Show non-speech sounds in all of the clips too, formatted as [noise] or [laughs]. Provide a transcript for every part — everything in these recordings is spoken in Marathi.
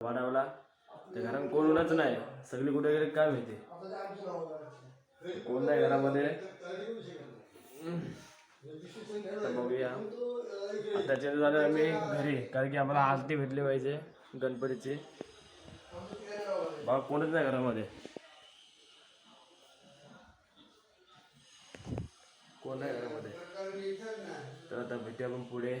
वाढवला. ते घरात कोणच नाही. सगळी कुठे गेले काय माहिती? कोण नाही घरामध्ये. तर बघूया. त्याच्यात झालं आम्ही घरी. कारण की आम्हाला आरती भेटली पाहिजे गणपतीची. बाबा कोणच नाही घरामध्ये. कोण नाही घरामध्ये. तर आता भेटूया आपण पुढे.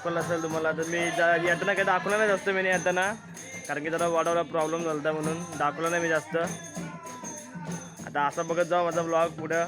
दाखवलं असेल तुम्हाला तर मी जा येताना काही दाखवलं नाही जास्त मी येताना. कारण की जरा वाढवला प्रॉब्लेम झाला होता म्हणून. दाखवलं नाही मी जास्त. आता असं बघत जाऊ माझा ब्लॉग पुढं.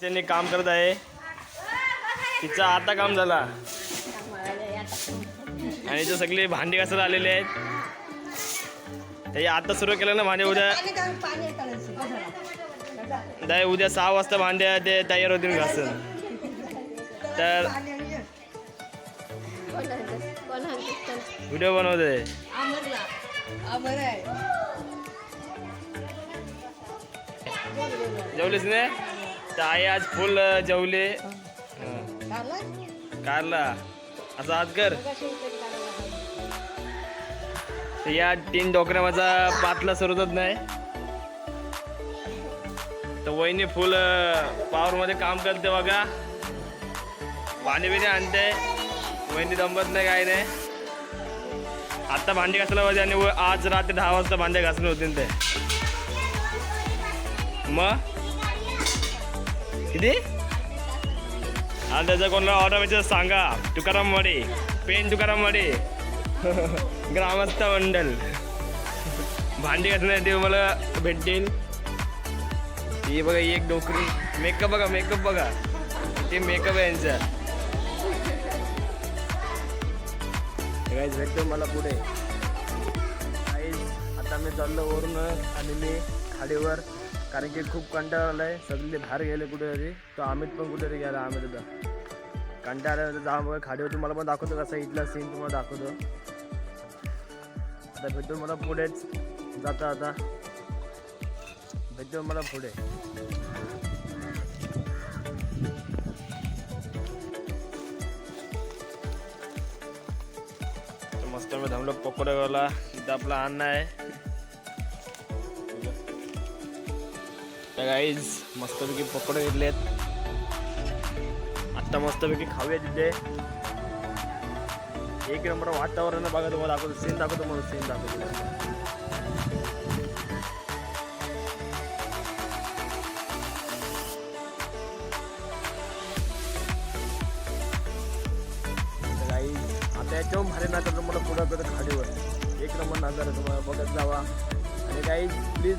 त्यांनी काम करत आहे. तिचा आता काम झाला. आणि ते सगळे भांडे घासायला आलेले आहेत. त्याच्या आता सुरू केलं ना भांडे उद्या. दाय उद्या सहा वाजता भांडे ते तयार होतील घासून. तर व्हिडिओ बनवते जेवलीस नाही तर आई आज फुल जेवले. कारला असं आज कर. या तीन डोकऱ्या माझा पातला सरतच नाही. तर वहिनी फुल पावर मध्ये काम करते बघा. पाणी बिणी आणते. वहिनी दमत नाही काय नाही. आता भांडी घासायला पाहिजे आणि आज रात्री दहा वाजता भांडे घासले होते ते. मग? किती? आणि त्याचं कोणाला ऑर्डर म्हणजे तर सांगा. तुकाराम मडे पेन तुकाराम मडे [laughs] ग्रामस्थ मंडल. भांडी घासण्यासाठी मला भेटतील. ही बघा ही एक नोकरी. मेकअप बघा मेकअप बघा. ते मेकअप आहे यांचा. भेटतो मला पुढे. आता मी चाललो वरून आणि मी खाडीवर. कारण की खूप कंटाळा आलाय. सगळे बाहेर गेले कुठेतरी. तो अमित पण कुठेतरी गेला अमित होता कंटाळा आला जा मग खाडीवर तुम्हाला पण दाखवतो कसा इथला सीन तुम्हाला दाखवतो. आता भेटतो मला पुढेच जाता आता. भेटतो मला पुढे. मस्त मी थांबलो पकोड्यावाला. इथं आपला अन्न आहे. तर गाईज मस्तपैकी पकोडे आहेत आत्ता मस्तपैकी खाऊया तिथे. एक नंबर वातावरण बघा तुम्हाला दाखवतो सीन दाखवतो म्हणून सीन दाखवतो गाईज आता याच्याहून भारी नाचत तुम्हाला पुढं करत खाडीवर. एक नंबर नाचणार तुम्हाला बघत जावा. आणि गाईज प्लीज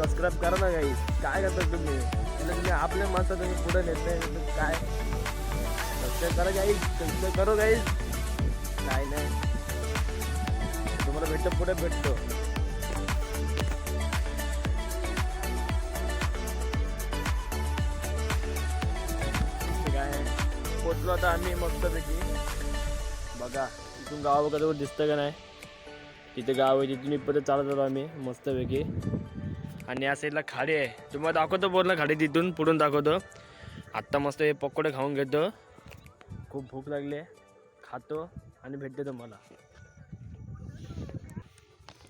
सबस्क्राईब करा ना काही काय करता तुम्ही? म्हणजे तुम्ही आपल्या माणसं तुम्ही पुढे नेत नाही काय? सबस्क्राईब करा काही सबस्क्राईब करू काही काय नाही. तुम्हाला भेटतो पुढे भेटतो. काय पोचलो आता आम्ही मस्तपैकी. बघा इथून गाव वगैरे दिसतं का नाही? तिथे गाव आहे तिथून इथपर्यंत चालत आलो आम्ही मस्तपैकी. आणि या साईडला खाडी आहे. तुम्हाला दाखवतो पूर्ण खाडी तिथून पुढून दाखवतो. आत्ता मस्त हे पकोडे खाऊन घेतो. खूप भूक लागली आहे. खातो आणि भेटते तुम्हाला.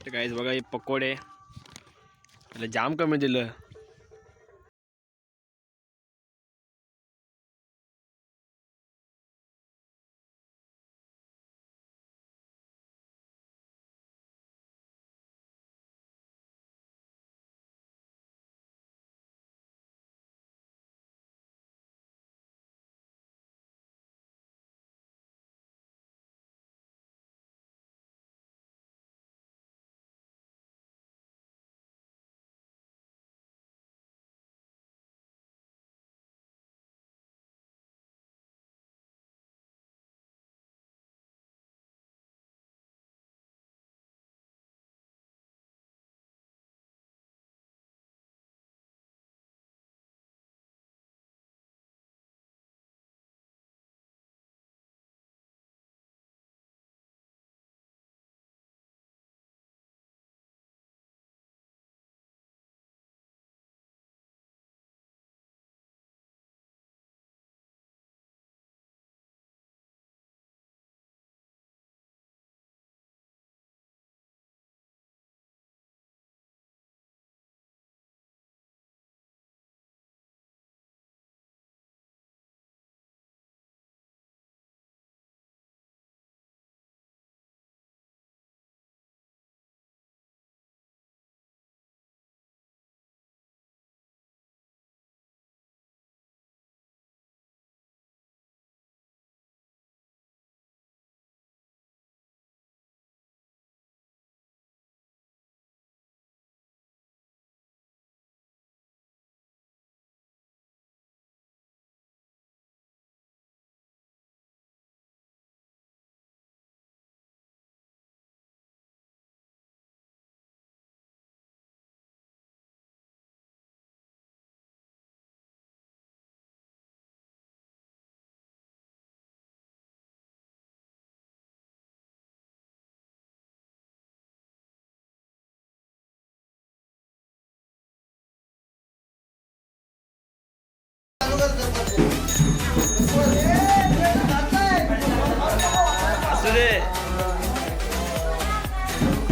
तर काहीच बघा हे पकोडे. त्याला जाम कमी दिलं.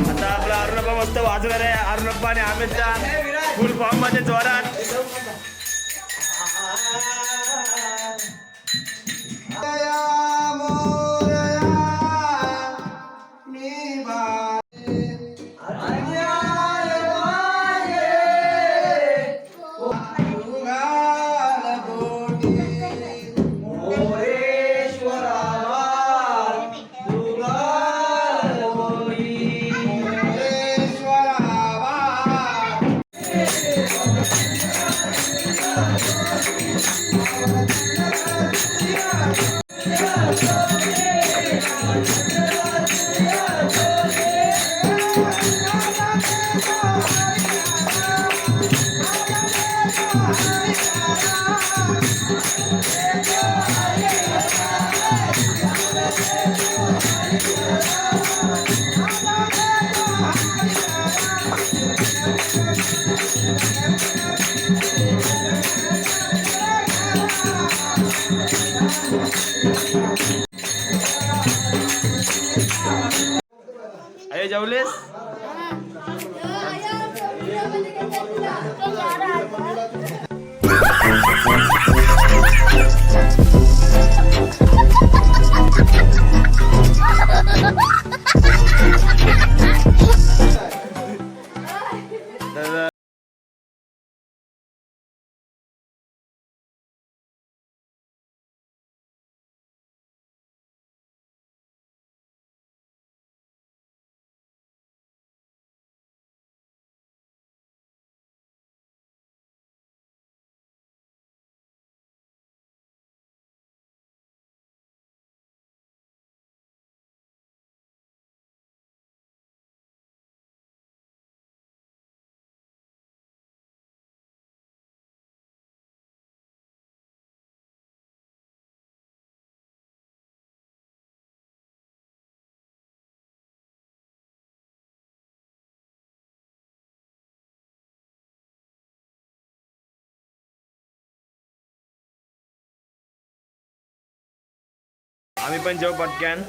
आता आपला अरुणप्पा मस्त वाजणार आहे. अरुणप्पा आणि आमिर अमितचा फुल फॉर्ममध्ये जोरात. मोरया मी बा Yeah, yeah, yeah, yeah, yeah, yeah, yeah, yeah, आम्ही पण जेव पटक्यान